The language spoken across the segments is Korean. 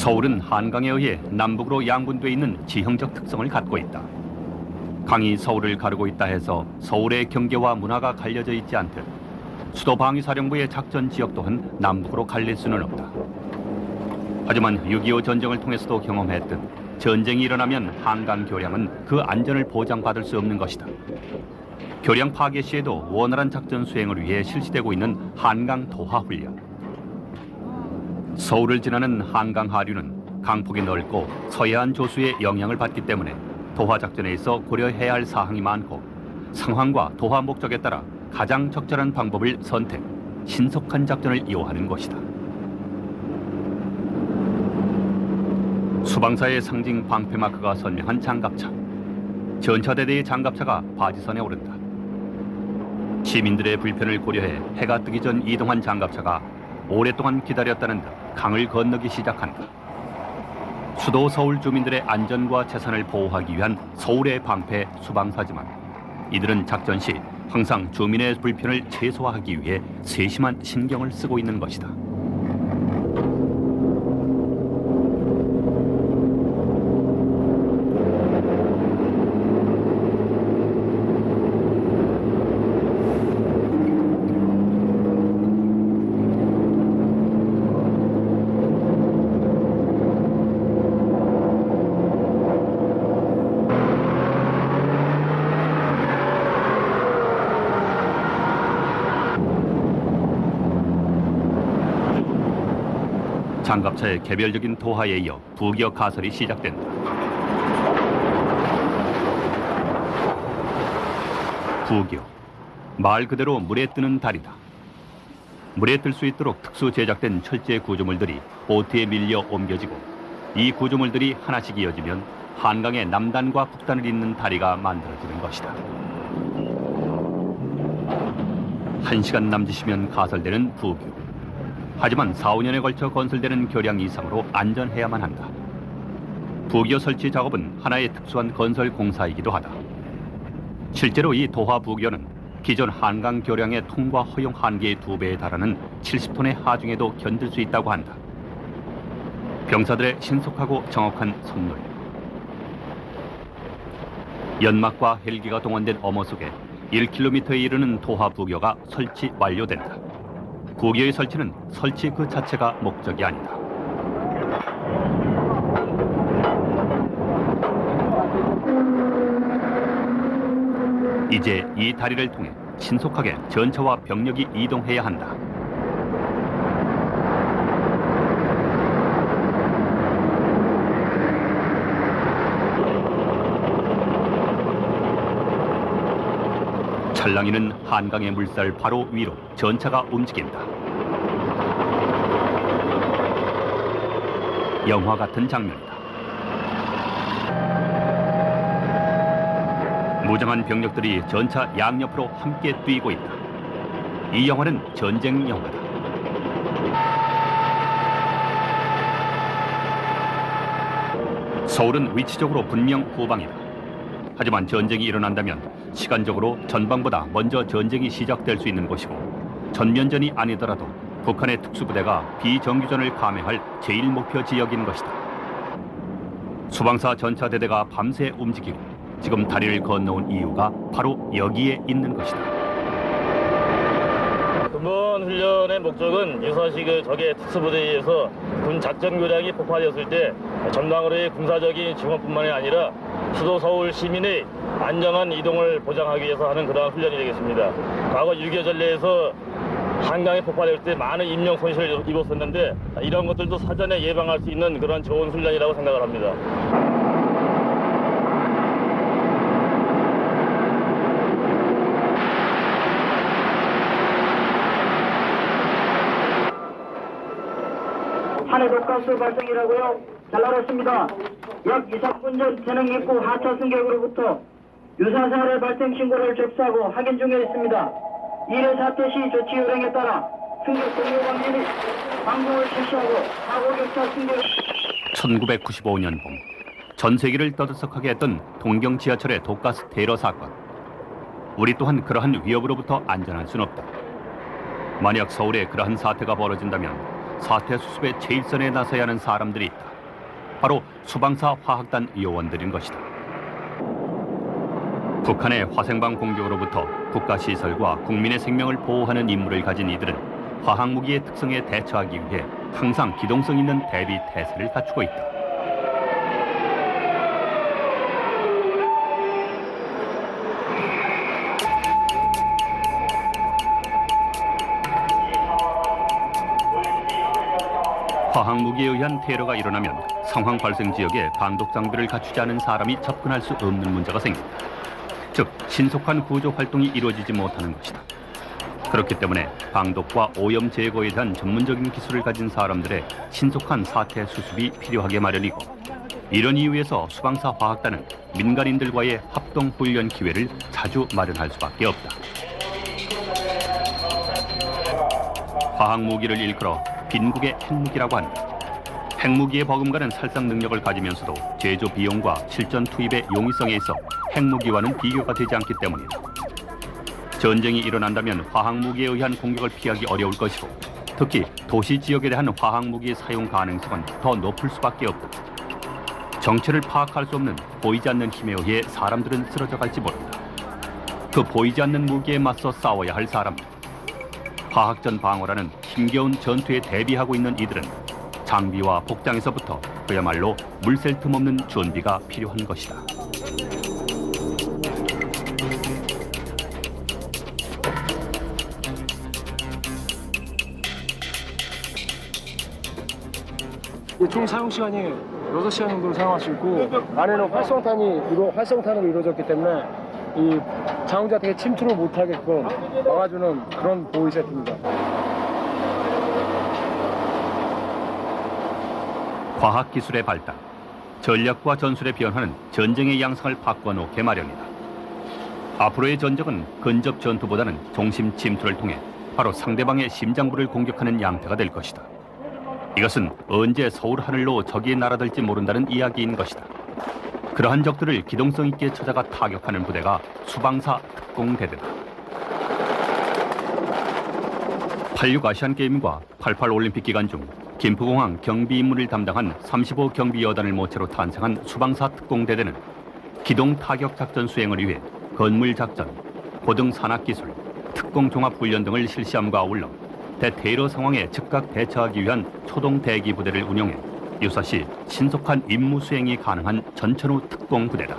서울은 한강에 의해 남북으로 양분돼 있는 지형적 특성을 갖고 있다. 강이 서울을 가르고 있다 해서 서울의 경계와 문화가 갈려져 있지 않듯 수도 방위사령부의 작전 지역 또한 남북으로 갈릴 수는 없다. 하지만 6.25 전쟁을 통해서도 경험했듯 전쟁이 일어나면 한강 교량은 그 안전을 보장받을 수 없는 것이다. 교량 파괴 시에도 원활한 작전 수행을 위해 실시되고 있는 한강 도하 훈련. 서울을 지나는 한강 하류는 강폭이 넓고 서해안 조수의 영향을 받기 때문에 도하 작전에 있어 고려해야 할 사항이 많고 상황과 도하 목적에 따라 가장 적절한 방법을 선택, 신속한 작전을 이용하는 것이다. 수방사의 상징 방패 마크가 선명한 장갑차. 전차대대의 장갑차가 바지선에 오른다. 시민들의 불편을 고려해 해가 뜨기 전 이동한 장갑차가 오랫동안 기다렸다는 듯 강을 건너기 시작한다. 수도 서울 주민들의 안전과 재산을 보호하기 위한 서울의 방패 수방사지만 이들은 작전 시 항상 주민의 불편을 최소화하기 위해 세심한 신경을 쓰고 있는 것이다. 장갑차의 개별적인 도하에 이어 부기역 가설이 시작된다. 부기역 말 그대로 물에 뜨는 달이다. 물에 뜰 수 있도록 특수 제작된 철제 구조물들이 보트에 밀려 옮겨지고 이 구조물들이 하나씩 이어지면 한강의 남단과 북단을 잇는 다리가 만들어지는 것이다. 한 시간 남짓이면 가설되는 부기역. 하지만 4, 5년에 걸쳐 건설되는 교량 이상으로 안전해야만 한다. 부기어 설치 작업은 하나의 특수한 건설 공사이기도 하다. 실제로 이 도하 부기어는 기존 한강 교량의 통과 허용 한계의 두 배에 달하는 70톤의 하중에도 견딜 수 있다고 한다. 병사들의 신속하고 정확한 선물. 연막과 헬기가 동원된 어머 속에 1km에 이르는 도하 부기어가 설치 완료된다. 부기의 설치는 설치 그 자체가 목적이 아니다. 이제 이 다리를 통해 신속하게 전차와 병력이 이동해야 한다. 찰랑이는 한강의 물살 바로 위로 전차가 움직인다. 영화 같은 장면이다. 무장한 병력들이 전차 양옆으로 함께 뛰고 있다. 이 영화는 전쟁 영화다. 서울은 위치적으로 분명 후방이다. 하지만 전쟁이 일어난다면 시간적으로 전방보다 먼저 전쟁이 시작될 수 있는 곳이고 전면전이 아니더라도 북한의 특수부대가 비정규전을 감행할 제1 목표 지역인 것이다. 수방사 전차대대가 밤새 움직이고 지금 다리를 건너온 이유가 바로 여기에 있는 것이다. 이번 훈련의 목적은 유사시 그 적의 특수부대에 의해서 군 작전 교량이 폭파되었을 때 전방으로의 군사적인 지원뿐만이 아니라 수도 서울 시민의 안정한 이동을 보장하기 위해서 하는 그러한 훈련이 되겠습니다. 과거 6.25 전례에서 한강이 폭발될 때 많은 인명 손실을 입었었는데 이런 것들도 사전에 예방할 수 있는 그런 좋은 훈련이라고 생각을 합니다. 한해 독가스 발생이라고요? 잘 알았습니다. 약 2, 3분 전 태릉 입구 하차 승객으로부터 유사 사례 발생 신고를 접수하고 확인 중에 있습니다. 이래 사태 시 조치 요령에 따라 승객 동료 관계 및 방송을 실시하고 사고 격차 승객 1995년 봄 전 세계를 떠들썩하게 했던 동경 지하철의 독가스 테러 사건. 우리 또한 그러한 위협으로부터 안전할 순 없다. 만약 서울에 그러한 사태가 벌어진다면 사태 수습의 제일선에 나서야 하는 사람들이 있다. 바로 수방사 화학단 요원들인 것이다. 북한의 화생방 공격으로부터 국가 시설과 국민의 생명을 보호하는 임무를 가진 이들은 화학 무기의 특성에 대처하기 위해 항상 기동성 있는 대비 태세를 갖추고 있다. 화학 무기에 의한 테러가 일어나면 상황 발생 지역에 방독 장비를 갖추지 않은 사람이 접근할 수 없는 문제가 생긴다. 즉 신속한 구조 활동이 이루어지지 못하는 것이다. 그렇기 때문에 방독과 오염 제거에 대한 전문적인 기술을 가진 사람들의 신속한 사태 수습이 필요하게 마련이고 이런 이유에서 수방사 화학단은 민간인들과의 합동 훈련 기회를 자주 마련할 수밖에 없다. 화학 무기를 일컬어 빈국의 핵무기라고 한다. 핵무기의 버금가는 살상 능력을 가지면서도 제조 비용과 실전 투입의 용이성에 있어 핵무기와는 비교가 되지 않기 때문이다. 전쟁이 일어난다면 화학무기에 의한 공격을 피하기 어려울 것이고 특히 도시 지역에 대한 화학무기 사용 가능성은 더 높을 수밖에 없다. 정체를 파악할 수 없는 보이지 않는 힘에 의해 사람들은 쓰러져 갈지 모른다. 그 보이지 않는 무기에 맞서 싸워야 할 사람들. 화학전 방어라는 힘겨운 전투에 대비하고 있는 이들은 장비와 복장에서부터 그야말로 물샐 틈 없는 준비가 필요한 것이다. 이총 사용 시간이 6시간 정도로 사용할 수 있고 안에는 활성탄이 이루, 활성탄으로 이루어졌기 때문에 이 자동차택에 침투를 못하게끔 막아주는 그런 보호 세트입니다. 과학기술의 발달, 전략과 전술의 변화는 전쟁의 양상을 바꿔놓게 마련이다. 앞으로의 전적은 근접 전투보다는 중심 침투를 통해 바로 상대방의 심장부를 공격하는 양태가 될 것이다. 이것은 언제 서울 하늘로 적이 날아들지 모른다는 이야기인 것이다. 그러한 적들을 기동성 있게 찾아가 타격하는 부대가 수방사 특공대대다. 86 아시안 게임과 88 올림픽 기간 중 김포공항 경비 임무를 담당한 35 경비 여단을 모체로 탄생한 수방사 특공대대는 기동 타격 작전 수행을 위해 건물 작전, 고등 산악 기술, 특공 종합 훈련 등을 실시함과 아울러 대테러 상황에 즉각 대처하기 위한 초동 대기 부대를 운영해 유사시 신속한 임무 수행이 가능한 전천후 특공 부대다.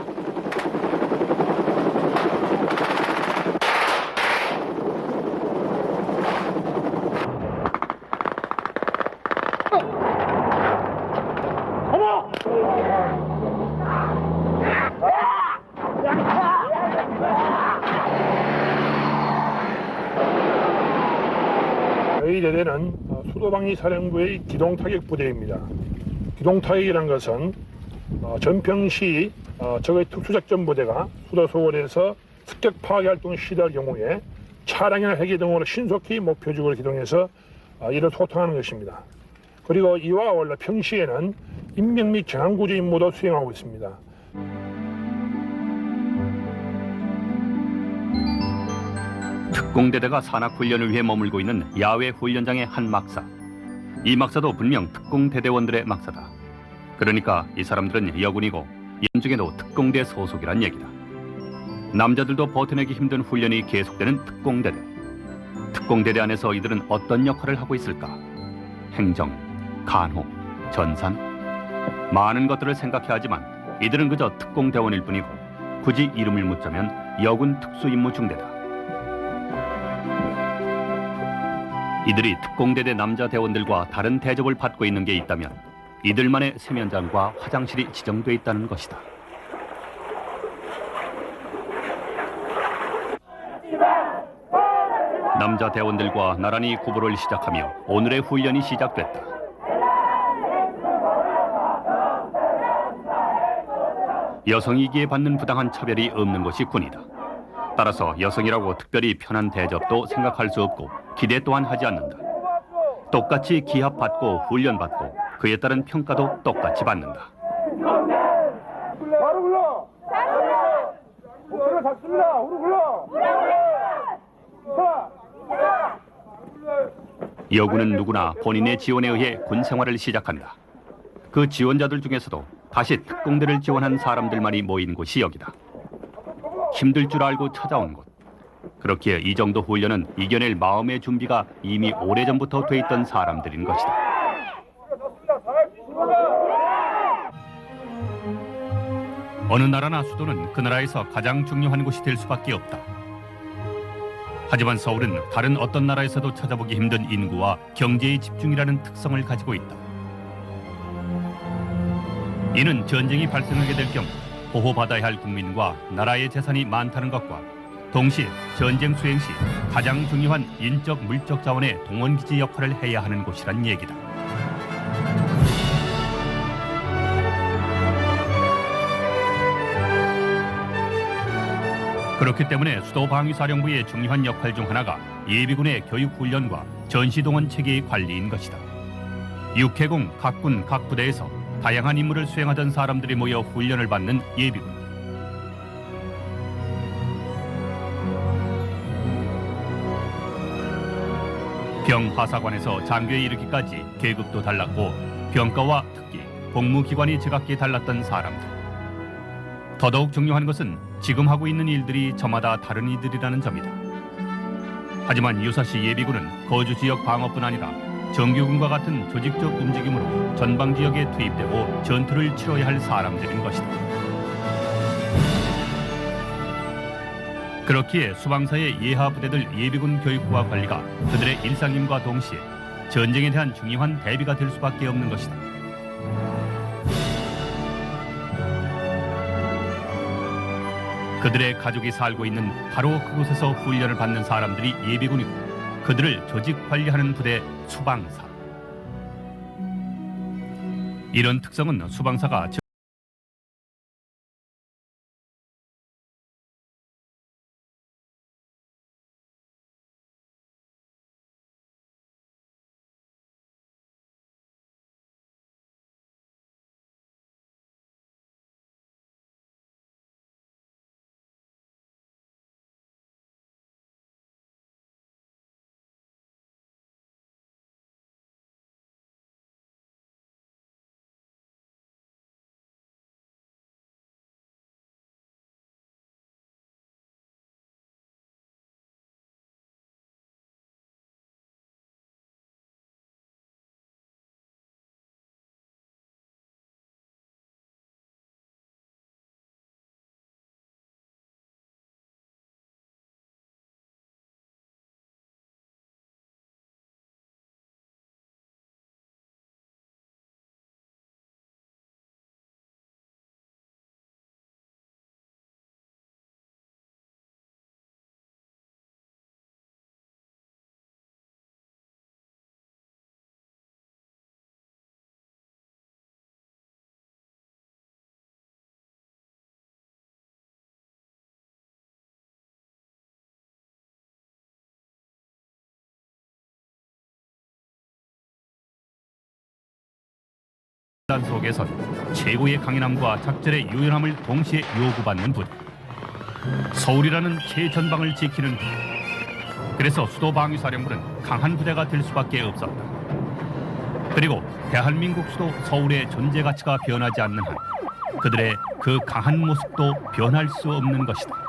저희 대대는 어, 수도방위 사령부의 기동타격 부대입니다. 기동타격이란 것은 어, 전평시 어, 적의 특수작전 부대가 수도 소홀에서 습격 파괴 활동을 시도할 경우에 차량이나 헬기 등으로 신속히 목표 지구를 기동해서 어, 이를 소통하는 것입니다. 그리고 이와 아울러 평시에는 인명 및 재난구조 임무도 수행하고 있습니다. 특공대대가 산악훈련을 위해 머물고 있는 야외 훈련장의 한 막사. 이 막사도 분명 특공 대대원들의 막사다. 그러니까 이 사람들은 여군이고 연중에도 특공대 소속이란 얘기다. 남자들도 버텨내기 힘든 훈련이 계속되는 특공대대. 특공대대 안에서 이들은 어떤 역할을 하고 있을까? 행정, 간호, 전산. 많은 것들을 생각해야 하지만 이들은 그저 특공대원일 뿐이고 굳이 이름을 묻자면 여군 특수임무 중대다. 이들이 특공대대 남자 대원들과 다른 대접을 받고 있는 게 있다면 이들만의 세면장과 화장실이 지정돼 있다는 것이다. 남자 대원들과 나란히 구보를 시작하며 오늘의 훈련이 시작됐다. 여성이기에 받는 부당한 차별이 없는 것이 군이다. 따라서 여성이라고 특별히 편한 대접도 생각할 수 없고 기대 또한 하지 않는다. 똑같이 기합받고 훈련받고 그에 따른 평가도 똑같이 받는다. 바로 불러! 목표를 잡습니다. 후루 불러! 여군은 누구나 본인의 지원에 의해 군 생활을 시작한다. 그 지원자들 중에서도 다시 특공대를 지원한 사람들만이 모인 곳이 여기다. 힘들 줄 알고 찾아온 곳. 그렇기에 이 정도 훈련은 이겨낼 마음의 준비가 이미 오래전부터 돼 있던 사람들인 것이다. 어느 나라나 수도는 그 나라에서 가장 중요한 곳이 될 수밖에 없다. 하지만 서울은 다른 어떤 나라에서도 찾아보기 힘든 인구와 경제의 집중이라는 특성을 가지고 있다. 이는 전쟁이 발생하게 될 경우 보호받아야 할 국민과 나라의 재산이 많다는 것과 동시에 전쟁 수행 시 가장 중요한 인적 물적 자원의 동원 기지 역할을 해야 하는 곳이란 얘기다. 그렇기 때문에 수도 방위사령부의 중요한 역할 중 하나가 예비군의 교육 훈련과 전시 동원 체계의 관리인 것이다. 육해공 각군 각 부대에서 다양한 임무를 수행하던 사람들이 모여 훈련을 받는 예비군. 병하사관에서 장교에 이르기까지 계급도 달랐고 병과와 특기, 복무기관이 제각기 달랐던 사람들. 더더욱 중요한 것은 지금 하고 있는 일들이 저마다 다른 이들이라는 점이다. 하지만 유사시 예비군은 거주 지역 방어뿐 아니라 정규군과 같은 조직적 움직임으로 전방 지역에 투입되고 전투를 치러야 할 사람들인 것이다. 그렇기에 수방사의 예하 부대들 예비군 교육과 관리가 그들의 일상임과 동시에 전쟁에 대한 중요한 대비가 될 수밖에 없는 것이다. 그들의 가족이 살고 있는 바로 그곳에서 훈련을 받는 사람들이 예비군이고 그들을 조직 관리하는 부대 수방사. 이런 특성은 수방사가 저- 단 속에선 최고의 강인함과 작전의 유연함을 동시에 요구받는 부대. 서울이라는 최전방을 지키는 부대. 그래서 수도 방위사령부는 강한 부대가 될 수밖에 없었다. 그리고 대한민국 수도 서울의 존재 가치가 변하지 않는 한 그들의 그 강한 모습도 변할 수 없는 것이다.